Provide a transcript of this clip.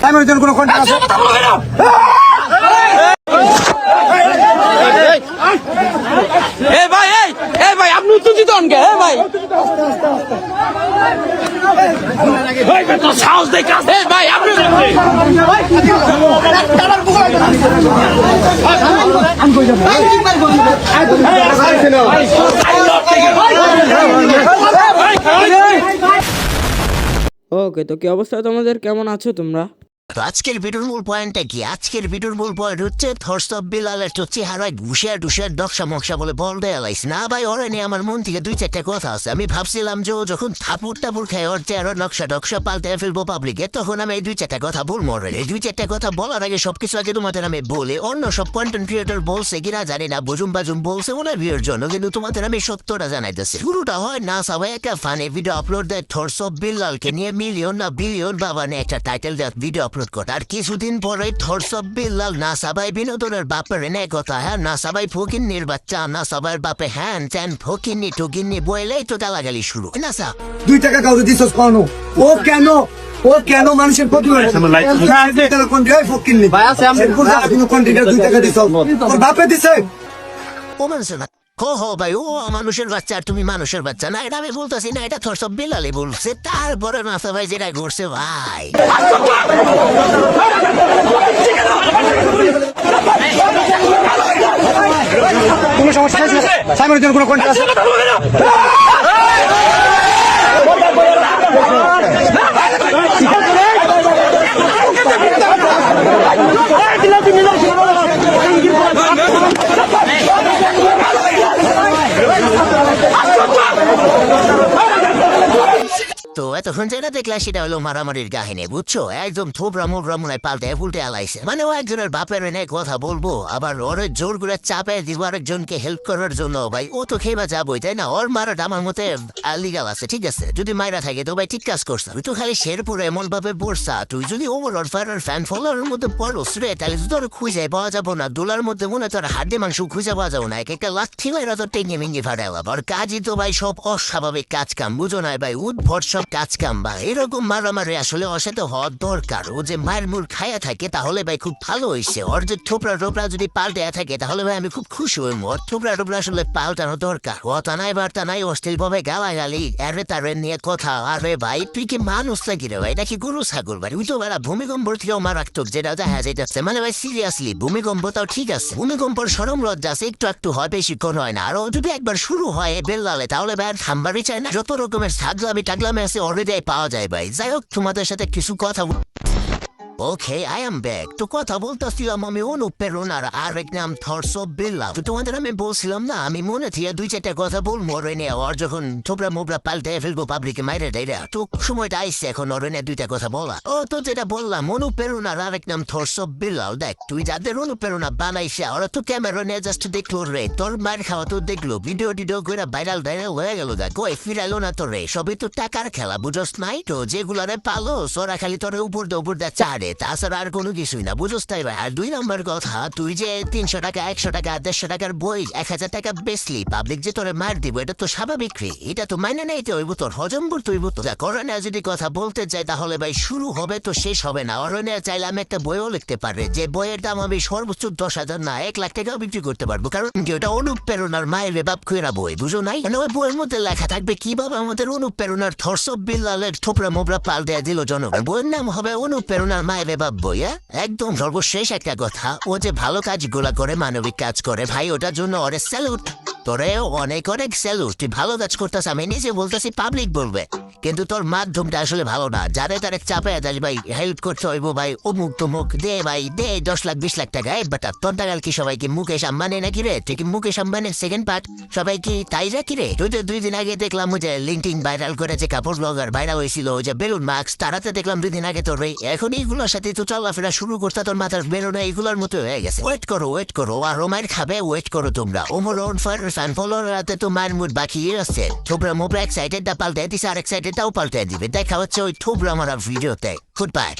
টাইমের জন্য কোনো আছে? এ ভাই এই এ ভাই আপনি উত্তেজিত হন কে? ভাই। সাহস দেখে ভাই আপনি ওকে তো কি অবস্থা তোমাদের? কেমন আছো তোমরা? আজকের ভিডিওর মূল পয়েন্টটা কি? আজকের ভিডিওর মূল পয়েন্ট হচ্ছে থরসব বিলালের তো চেহারায় ঘুষিয়া টুসিয়া ডকসা মকসা বলে বল দেয়া লাইস না ভাই, ওরে নিয়ে আমার মন থেকে দুই চারটা কথা আছে। আমি ভাবছিলাম যে যখন থাপুর টাপুর খায়, ওর চেহারা নকশা ডকসা পাল্টে ফেলব পাবলিকে তখন আমি এই দুই চারটা কথা বলব রে এই দুই চারটা কথা বলার আগে সবকিছু আগে তোমাদের আমি বলে। অন্য সব কন্টেন্ট ক্রিয়েটর বলছে কিনা জানি না বুজুম বাজুম বলছে ওনার ভিউর জন্য, কিন্তু তোমাদের আমি সত্যটা জানাইতেছি। শুরুটা হয় না সবাই একটা ফানে ভিডিও আপলোড দেয় থরসব বিল্লালকে নিয়ে মিলিয়ন না বিলিয়ন বাবা, নিয়ে একটা টাইটেল দেওয়া ভিডিও করে আর কিছুদিন পরে থরসব বিল্লাল না সবাই বিনোদনের বাপের এনে কথা। হ্যাঁ না সবাই ফকিন্নির বাচ্চা না সবার বাপে হ্যান চ্যান ফকিন্নি টুকিন্নি বইলেই তো গালাগালি শুরু। না সা দুই টাকা কাউকে দিছস পাওনো? ও কেন? ও কেন মানুষের ক্ষতি করে? ফকিনলি কোনো কন্ট্যাক্ট দুই টাকা দিছস? ওর বাপে দিছে। ও মানুষ না হো হো ভাই ও মানুষের বাচ্চা আর তুমি মানুষের বাচ্চা না এটা আমি বলতেছি না এটা থরসব বিল্লালে বলছে তারপরে নাসা ভাই যেটা ঘুরছে ভাই কোনো সমস্যা আছে সাইমনের জন্য কোনো কন্ট্যাক্ট আছে তো, এতক্ষণ যেটা দেখলে, সেটা হলো মারামারির কাহিনী, বুঝছ? একদম থোবরা মোবরা মনে পাল্টে ফুলটে আলাইছে। মানে ও একজনের বাপের এনে কথা বলব, আবার ওর জোর করে চাপে দিব আরেকজনকে হেল্প করার জন্য, ভাই। ও তো খেবা যাবোই, তাই না? ওর মারাটা আমার মতে লিগাল আছে, ঠিক আছে? যদি মাইরা থাকে তো ভাই ঠিক কাজ করছে। তুই তো খালি শেরপুরে এমন ভাবে পড়ছা, তুই যদি ওভার ফায়ার ফ্যান ফলোয়ারের মধ্যে পড়োস রে, তাহলে তো তোর খুঁজে পাওয়া যাব না। দোলার মধ্যে মনে তোর হাড্ডি মাংস খুঁজে পাওয়া যাব না। এক একটা মাইরা তো টেঙ্গে মেঙ্গে ফাটাইলাম আর কাজই তো ভাই সব অস্বাভাবিক কাজ কাম, বুঝো না ভাই? উদ্ভট সব কাজ কাম বা এরকম মারামারি আসলে ওর সাথে হওয়ার দরকার। ও যে মায়ের মুর খায়া থাকে, তাহলে ভাই খুব ভালো হয়েছে ওর যে থোপড়া টোপড়া যদি পাল্টে থাকে, তাহলে ভাই আমি খুব খুশি হইম। ওর থোপড়া টোপড়া আসলে পাল্টানো দরকার। ও নাই বার্তা নাই অস্থির ভাবে গালাগালি, আরে তারে নিয়ে কথা। আরে ভাই, তুই কি মানুষ নাকি রে ভাই? নাকি গরু ছাগল ভাই? তুই তো বেড়া ভূমিকম্পর থেকেও মারাত্মক যেটা দেখা যাইতেছে। মানে ভাই সিরিয়াসলি ভূমিকম্পটাও ঠিক আছে। ভূমিকম্পর সরম লজ্জা আছে একটু একটু হয়, বেশিক্ষণ হয় না। আর যদি একবার শুরু হয় বেল্লালে, তাহলে ভাই আর থামবারই চায় না। যত রকমের ছাগলামি টাগলামি আছে অলরেডি পাওয়া যায় ভাই। যাই হোক তোমাদের সাথে কিছু কথা ওকে আই এম ব্যাক তো কথা বলতেছিলাম আমি অনুপ্রেরণার আরেক নাম থরস বিল্লা তো তোমাদের আমি বলছিলাম না আমি মনে থেকে দুই চারটা কথা বলব রেনে আর যখন থোবরা মোবরা পাল্টে ফেলব পাবলিকে মাইরে দেয় তো সময়টা আইসে এখন অরনে দুইটা কথা বলা ও তো যেটা বললাম অনুপ্রেরণার আরেক নাম থরস বিল্লাল দেখ তুই যাদের অনুপ্রেরণা বানাইছে ওরা তো ক্যামেরা নিয়ে জাস্ট দেখল রে তোর মার খাওয়া তো দেখল ভিডিও টিডিও করে ভাইরাল ভাইরাল হয়ে গেল দেখ কই ফিরাইলো না তোর রে সবই তো টাকার খেলা বুঝস নাই তো যেগুলারে পালো সোরা খালি তোর উপর দে উপর দে চারে তাছাড়া আর কোনো কিছুই না। বুঝস তাই ভাই, আর দুই নম্বর কথা, তুই যে তিনশো টাকা, একশো টাকা, দেড়শো টাকার বই, এক হাজার টাকা বেচলি পাবলিক যে তোরে মার দিব, এটা তো স্বাভাবিক এটা তো মাইনে নেই তো হইব তোর হজম করতে হইব যা করোনা যদি কথা বলতে যাই তাহলে ভাই শুরু হবে তো শেষ হবে না। অরণ্য চাইলে আমি একটা বইও লিখতে পারবে যে বইয়ের দাম আমি সর্বোচ্চ দশ হাজার না, এক লাখ টাকাও বিক্রি করতে পারব। কারণ ওটা অনুপ্রেরণার মায়ের বাপ খুঁড়া বই, বুঝো নাই? মানে ওই বইয়ের মধ্যে লেখা থাকবে, কীভাবে আমাদের অনুপ্রেরণার থরসব বিল্লালের থোপড়া মোবরা পাল দেয়া দিল জনগণ? বইয়ের নাম হবে অনুপ্রেরণার মায়ের বাপ বই বইয়া একদম সর্বশেষ একটা কথা। ও যে ভালো কাজগুলা করে, মানবিক কাজ করে, ভাই, ওটার জন্য ওরে স্যালুট তোরে অনেক অনেক স্যালুট তুই ভালো কাজ করতেছ আমি নিজে বলতেছি পাবলিক বলবে। কিন্তু তোর মাধ্যমটা আসলে ভালো না। যারে তারে চাপে দেয়, ভাই হেল্প করতে হইব, ভাই, অমুক তমুক, দে, ভাই, দে, দশ লাখ, বিশ লাখ টাকা। বাটা, তোর টাকার কি সবাই কি মুকেশ আম্বানি নাকি রে? তুই মুকেশ আম্বানির সেকেন্ড পার্ট সবাই কি তাই রাখি রে? তুই তো দুই দিন আগে দেখলাম যে লিঙ্কটিং ভাইরাল করেছে, কাপড় ব্লগার ভাইরাল হয়েছিল যে বেলুন মাস্ক, তারাতে দেখলাম দুই দিন আগে তোর রে এখন এইগুলোর সাথে তো চলাফেরা শুরু করতে, তোর মাথার বেরোনো এইগুলোর মতো হয়ে গেছে। ওয়েট করো ওয়েট করো, আর ওমার খাবে ওয়েট করো তোমরা। Omar on fire fan follower রাতে তো মায়ের মুড বাকি আছে তোমরা মোবরা এক্সাইটেড দা পাল্টে দিছে আর এক্সাইটেড তাও পাল্টে দিবে দেখা হচ্ছে ওই থোবরা মারা ভিডিওতে গুড বাই